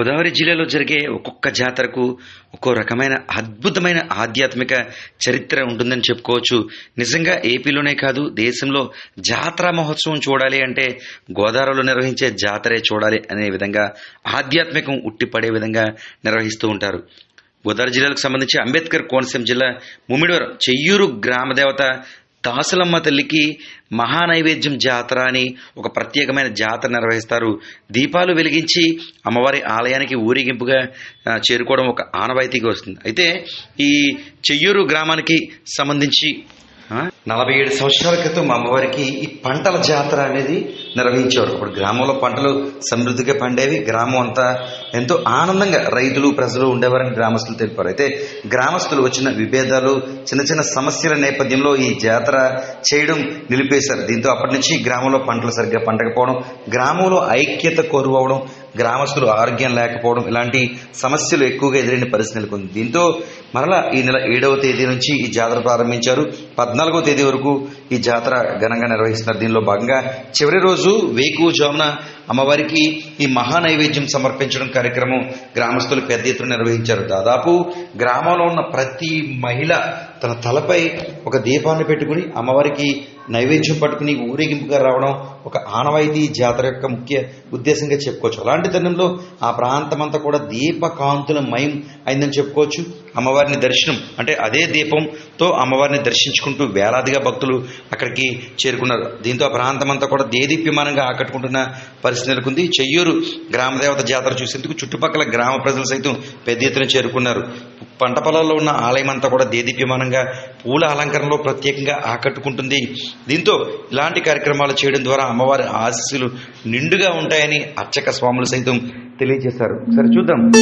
గోదావరి జిల్లాలో జరిగే ఒక్కొక్క జాతరకు ఒక్కో రకమైన అద్భుతమైన ఆధ్యాత్మిక చరిత్ర ఉంటుందని చెప్పుకోవచ్చు. నిజంగా ఏపీలోనే కాదు దేశంలో జాతర మహోత్సవం చూడాలి అంటే గోదావరిలో నిర్వహించే జాతరే చూడాలి అనే విధంగా ఆధ్యాత్మికం ఉట్టిపడే విధంగా నిర్వహిస్తూ ఉంటారు. గోదావరి జిల్లాకు సంబంధించి అంబేద్కర్ కోనసీమ జిల్లా ముమ్మిడివరం చెయ్యూరు గ్రామ దేవత దాసులమ్మ తల్లికి మహానైవేద్యం జాతర అని ఒక ప్రత్యేకమైన జాతర నిర్వహిస్తారు. దీపాలు వెలిగించి అమ్మవారి ఆలయానికి ఊరేగింపుగా చేరుకోవడం ఒక ఆనవాయితీగా వస్తుంది. అయితే ఈ చెయ్యూరు గ్రామానికి సంబంధించి నలభై ఏడు సంవత్సరాల క్రితం మా అమ్మవారికి ఈ పంటల జాతర అనేది నిర్వహించేవారు. అప్పుడు గ్రామంలో పంటలు సమృద్ధిగా పండేవి. గ్రామం అంతా ఎంతో ఆనందంగా రైతులు ప్రజలు ఉండేవారని గ్రామస్తులు తెలిపారు. అయితే గ్రామస్తులు వచ్చిన విభేదాలు చిన్న చిన్న సమస్యల నేపథ్యంలో ఈ జాతర చేయడం నిలిపేశారు. దీంతో అప్పటి నుంచి గ్రామంలో పంటలు సరిగ్గా పండకపోవడం గ్రామంలో ఐక్యత కోరుకోవడం గ్రామస్తులు ఆరోగ్యం లేకపోవడం ఇలాంటి సమస్యలు ఎక్కువగా ఎదురైన పరిస్థితి నెలకొంది. దీంతో మరలా ఈ నెల ఏడవ తేదీ నుంచి ఈ జాతర ప్రారంభించారు. పద్నాలుగో తేదీ వరకు ఈ జాతర ఘనంగా నిర్వహిస్తున్నారు. దీనిలో భాగంగా చివరి రోజు వేకువజామున అమ్మవారికి ఈ మహా నైవేద్యం సమర్పించడం కార్యక్రమం గ్రామస్తులు పెద్ద ఎత్తున నిర్వహించారు. దాదాపు గ్రామంలో ఉన్న ప్రతి మహిళ తన తలపై ఒక దీపాన్ని పెట్టుకుని అమ్మవారికి నైవేద్యం పట్టుకుని ఊరేగింపుగా రావడం ఒక ఆనవాయితీ జాతర యొక్క ముఖ్య ఉద్దేశంగా చెప్పుకోవచ్చు. అలాంటి తరుణంలో ఆ ప్రాంతమంతా కూడా దీపకాంతుల మయం అయిందని చెప్పుకోవచ్చు. అమ్మవారిని దర్శనం అంటే అదే దీపంతో అమ్మవారిని దర్శించుకుంటూ వేలాదిగా భక్తులు అక్కడికి చేరుకున్నారు. దీంతో ఆ ప్రాంతం అంతా కూడా దేదీప్యమానంగా ఆకట్టుకుంటున్న పరిస్థితి నెలకొంది. చెయ్యూరు గ్రామదేవత జాతర చూసేందుకు చుట్టుపక్కల గ్రామ ప్రజలు సైతం పెద్ద ఎత్తున చేరుకున్నారు. పంట పొలాల్లో ఉన్న ఆలయం అంతా కూడా దేదీప్యమానంగా పూల అలంకరణలో ప్రత్యేకంగా ఆకట్టుకుంటుంది. దీంతో ఇలాంటి కార్యక్రమాలు చేయడం ద్వారా అమ్మవారి ఆశీస్సులు నిండుగా ఉంటాయని అర్చక స్వాములు సైతం తెలియజేశారు. సరే చూద్దాం.